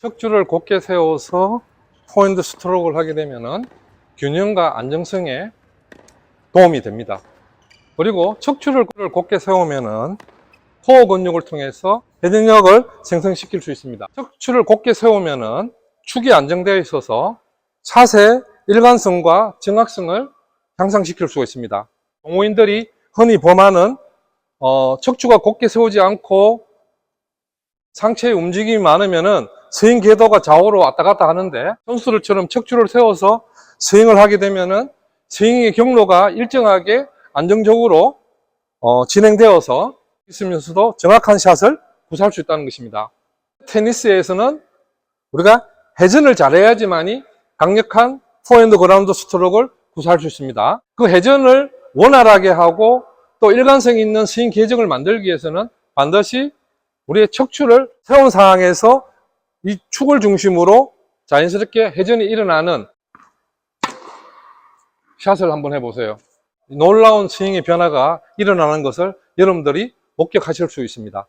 척추를 곧게 세워서 포핸드 스트로크를 하게 되면은 균형과 안정성에 도움이 됩니다. 그리고 척추를 곧게 세우면은 코어 근육을 통해서 회전력을 생성시킬 수 있습니다. 척추를 곧게 세우면은 축이 안정되어 있어서 차세 일관성과 정확성을 향상시킬 수가 있습니다. 동호인들이 흔히 범하는 어, 척추가 곧게 세우지 않고 상체의 움직임이 많으면은 스윙 궤도가 좌우로 왔다 갔다 하는데 선수들처럼 척추를 세워서 스윙을 하게 되면은 스윙의 경로가 일정하게 안정적으로 어, 진행되어서 있으면서도 정확한 샷을 구사할 수 있다는 것입니다. 테니스에서는 우리가 회전을 잘해야지만이 강력한 포핸드 그라운드 스트로크를 구사할 수 있습니다. 그 회전을 원활하게 하고 또 일관성 있는 스윙 계정을 만들기 위해서는 반드시 우리의 척추를 세운 상황에서 이 축을 중심으로 자연스럽게 회전이 일어나는 샷을 한번 해보세요. 놀라운 스윙의 변화가 일어나는 것을 여러분들이 목격하실 수 있습니다.